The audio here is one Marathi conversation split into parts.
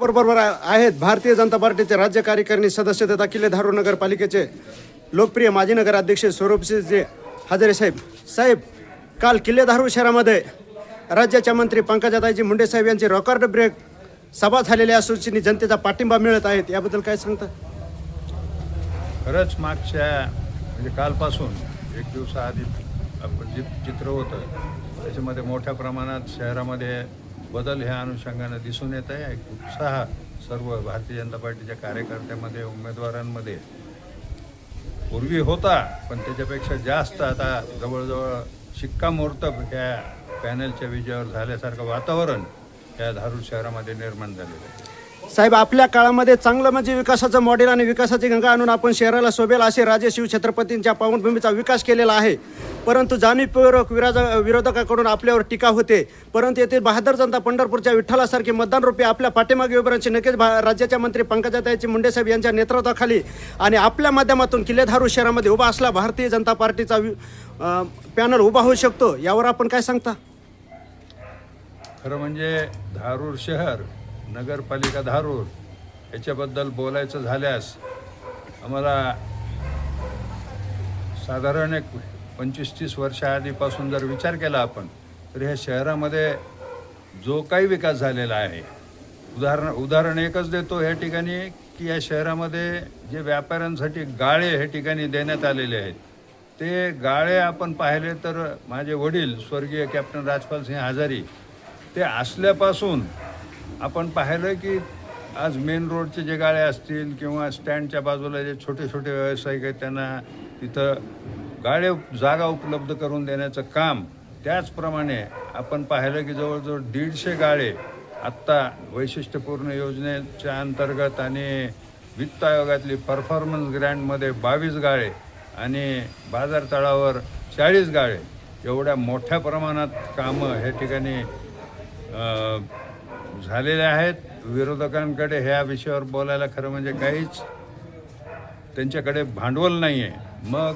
बरोबर आहेत. भारतीय जनता पार्टीचे राज्य कार्यकारिणी सदस्य तथा किल्ले धारूर नगरपालिकेचे लोकप्रिय माजी नगराध्यक्ष स्वरूपसिंहजी हजारे साहेब. साहेब काल किल्ले धारूर शहरामध्ये राज्याच्या मंत्री पंकजाताईजी मुंडे साहेब यांची रॉकॉर्ड ब्रेक सभा झालेल्या असून जनतेचा पाठिंबा मिळत आहेत याबद्दल काय सांगता? खरंच मागच्या म्हणजे कालपासून एक दिवसाआधी आपण जे चित्र होतं. त्याच्यामध्ये मोठ्या प्रमाणात शहरामध्ये बदल ह्या अनुषंगानं दिसून येत आहे. एक उत्साह सर्व भारतीय जनता पार्टीच्या कार्यकर्त्यामध्ये उमेदवारांमध्ये. पूर्वी होता पण त्याच्यापेक्षा जास्त आता जवळजवळ शिक्कामोर्तब ह्या पॅनलच्या विजयावर झाल्यासारखं वातावरण या धारूर शहरामध्ये निर्माण झालेलं आहे. साहेब आपल्या काळामध्ये चांगलं म्हणजे विकासाचं मॉडेल आणि विकासाची गंगा आणून आपण शहराला शोभेल असे राजे शिवछत्रपतींच्या पावनभूमीचा विकास केलेला आहे. परंतु जाणीवपूर्वक विराज विरोधकाकडून आपल्यावर टीका होते. परंतु येथे बहादर जनता पंढरपूरच्या विठ्ठलासारखे मतदान रूपी आपल्या पाठीमागे उभारांची नक्कीच भा राज्याच्या मंत्री पंकजाताईची मुंडे साहेब यांच्या नेतृत्वाखाली आणि आपल्या माध्यमातून किल्लेधारू शहरामध्ये उभा असला भारतीय जनता पार्टीचा पॅनल उभा होऊ शकतो यावर आपण काय सांगता? खरं म्हणजे धारूर शहर नगरपालिका धारूर याच्याबद्दल बोलायचं झाल्यास आम्हाला साधारण एक पंचवीस तीस वर्षाआधीपासून जर विचार केला आपण तर ह्या शहरामध्ये जो काही विकास झालेला आहे उदाहरण उदाहरण एकच देतो ह्या ठिकाणी की या शहरामध्ये जे व्यापाऱ्यांसाठी गाळे ह्या ठिकाणी देण्यात आलेले आहेत. ते गाळे आपण पाहिले तर माझे वडील स्वर्गीय कॅप्टन राजपाल सिंह हजारी ते असल्यापासून आपण पाहिलं की आज मेन रोडचे जे गाड्या असतील किंवा स्टँडच्या बाजूला जे छोटे छोटे व्यावसायिक आहेत त्यांना तिथं गाड्या जागा उपलब्ध करून देण्याचं काम त्याचप्रमाणे आपण पाहिलं की जवळजवळ दीडशे गाळे आत्ता वैशिष्ट्यपूर्ण योजनेच्या अंतर्गत आणि वित्त आयोगातली परफॉर्मन्स ग्रँडमध्ये बावीस गाळे आणि बाजार तळावर चाळीस गाळे एवढ्या मोठ्या प्रमाणात कामं ह्या ठिकाणी झालेले आहेत. विरोधकांकडे ह्या विषयावर बोलायला खरं म्हणजे काहीच त्यांच्याकडे भांडवल नाही आहे मग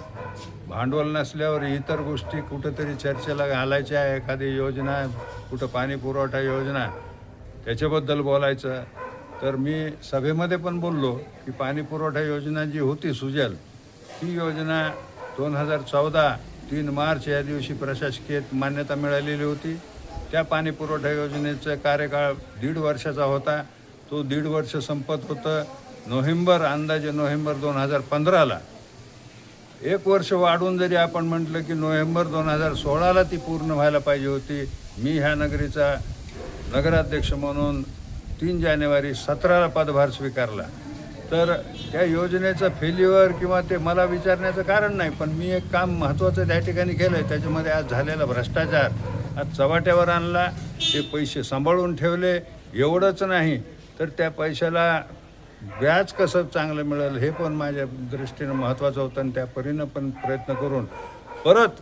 भांडवल नसल्यावर इतर गोष्टी कुठंतरी चर्चेला घालायच्या. एखादी योजना कुठं पाणी पुरवठा योजना त्याच्याबद्दल बोलायचं. तर मी सभेमध्ये पण बोललो की पाणी पुरवठा योजना जी होती सुजल ती योजना दोन हजार चौदा तीन मार्च या दिवशी प्रशासकीय मान्यता मिळालेली होती. त्या पाणी पुरवठा योजनेचा कार्यकाळ दीड वर्षाचा होता. तो दीड वर्ष संपत होतं. नोव्हेंबर अंदाजे नोव्हेंबर दोन हजार पंधराला. एक वर्ष वाढून जरी आपण म्हटलं की नोव्हेंबर दोन हजार सोळाला ती पूर्ण व्हायला पाहिजे होती मी ह्या नगरीचा नगराध्यक्ष म्हणून तीन जानेवारी सतराला पदभार स्वीकारला. तर त्या योजनेचं फेल्युअर किंवा ते मला विचारण्याचं कारण नाही पण मी एक काम महत्त्वाचं त्या ठिकाणी केलं आहे त्याच्यामध्ये आज झालेला भ्रष्टाचार. आज चव्हाट्यावर आणला ते पैसे सांभाळून ठेवले एवढंच नाही तर त्या पैशाला व्याज कसं चांगलं मिळेल हे पण माझ्या दृष्टीनं महत्त्वाचं होतं आणि त्या परीनं पण प्रयत्न करून. परत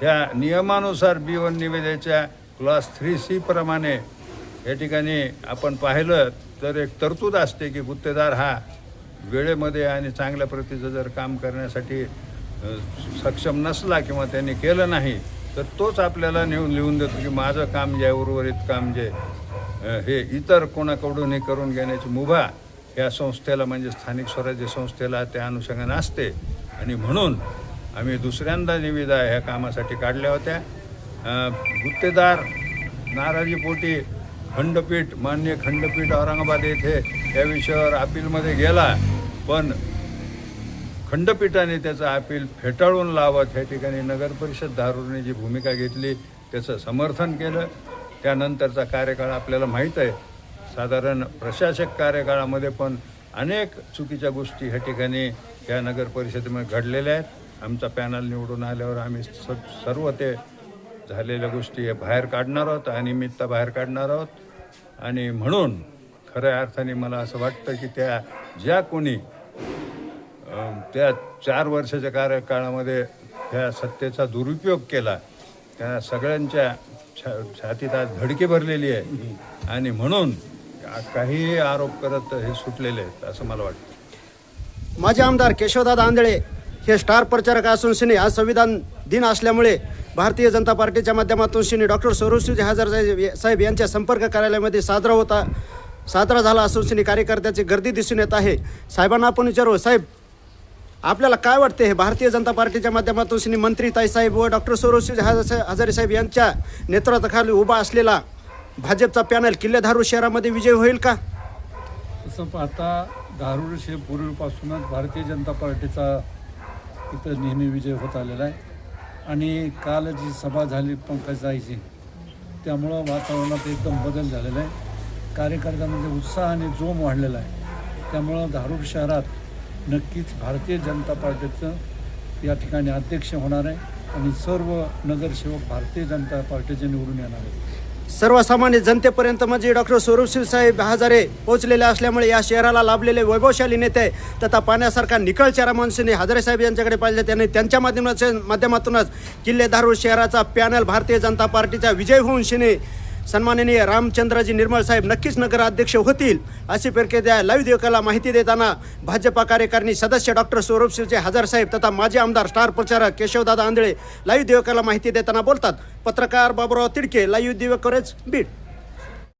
ह्या नियमानुसार बी वन निविदेच्या क्लास थ्री सी प्रमाणे या ठिकाणी आपण पाहिलं तर एक तरतूद असते की गुत्तेदार हा वेळेमध्ये आणि चांगल्या प्रतीचं जर काम करण्यासाठी सक्षम नसला किंवा त्यांनी केलं नाही तर तोच आपल्याला नेऊन लिहून देतो की माझं काम जे आहे उर्वरित काम जे हे इतर कोणाकडूनही करून घेण्याची मुभा या संस्थेला म्हणजे स्थानिक स्वराज्य संस्थेला त्या अनुषंगाने असते. आणि म्हणून आम्ही दुसऱ्यांदा निविदा ह्या कामासाठी काढल्या होत्या. गुत्तेदार नाराजीपोटी खंडपीठ मान्य खंडपीठ औरंगाबाद येथे या विषयावर अपीलमध्ये गेला. पण खंडपीठाने त्याचं अपील फेटाळून लावत ह्या ठिकाणी नगर परिषद धारूरने जी भूमिका घेतली त्याचं समर्थन केलं. त्यानंतरचा कार्यकाळ आपल्याला माहीत आहे. साधारण प्रशासक कार्यकाळामध्ये पण अनेक चुकीच्या गोष्टी ह्या ठिकाणी या नगर परिषदेमध्ये घडलेल्या आहेत. आमचा पॅनल निवडून आल्यावर आम्ही स सर्व ते झालेल्या गोष्टी हे बाहेर काढणार आहोत अनियमितता बाहेर काढणार आहोत. आणि म्हणून खऱ्या अर्थाने मला असं वाटतं की त्या ज्या कोणी त्या चार वर्षाच्या कार्यकाळामध्ये त्या सत्तेचा दुरुपयोग केला. त्या सगळ्यांच्या छा छातीत आज धडकी भरलेली आहे. आणि म्हणून का- काहीही आरोप करत हे सुटलेले आहेत असं मला वाटतं. माजी आमदार केशवदाद आंधळे हे स्टार प्रचारक असून शिने आज संविधान दिन असल्यामुळे भारतीय जनता पार्टीच्या माध्यमातून शिनी डॉक्टर स्वरूपसिंह हजारे साहेब यांच्या संपर्क कार्यालयामध्ये साजरा होता साजरा झाला असून सिने कार्यकर्त्याची गर्दी दिसून येत आहे. साहेबांना आपण विचारू साहेब आपल्याला काय वाटते? हे भारतीय जनता पार्टीच्या माध्यमातून श्री मंत्री ताईसाहेब व डॉक्टर सौरवशिव हजारे साहेब यांच्या नेतृत्वाखाली उभा असलेला भाजपचा पॅनल किल्लेधारू शहरामध्ये विजय होईल का? तसं पाहता धारूर हे पूर्वीपासूनच भारतीय जनता पार्टीचा इथं नेहमी विजय होत आलेला आहे. आणि काल जी सभा झाली पंकजाईची त्यामुळं वातावरणात एकदम बदल झालेला आहे. कार्यकर्त्यामध्ये उत्साह आणि जोम वाढलेला आहे. त्यामुळं धारूर शहरात नक्कीच भारतीय जनता पार्टीचं या ठिकाणी अध्यक्ष होणार आहे आणि सर्व नगरसेवक भारतीय जनता पार्टीचे निवडून येणार आहेत. सर्वसामान्य जनतेपर्यंत म्हणजे डॉक्टर स्वरूपसिंह साहेब हजारे पोहोचलेले असल्यामुळे या शहराला लाभलेले वैभवशाली नेते तथा पाण्यासारखा निकळ चेहरा माणसाने हजारे साहेब यांच्याकडे पाहिले त्यांनी त्यांच्या माध्यमातून माध्यमातूनच किल्ले धारूर शहराचा पॅनल भारतीय जनता पार्टीचा विजय होऊन शिने सन्माननीय रामचंद्रजी निर्मळ साहेब नक्कीच नगराध्यक्ष होतील अशी प्रक्रिया द्या. लाईव्ह देवकाला माहिती देताना भाजपा कार्यकारिणी सदस्य डॉक्टर सौरभशिवचे हजार साहेब तथा माजी आमदार स्टार प्रचारक केशवदादा आंधळे लाईव्ह देवकाला माहिती देताना बोलतात. पत्रकार बाबुराव तिडके लाईव्ह देवकरच बीड.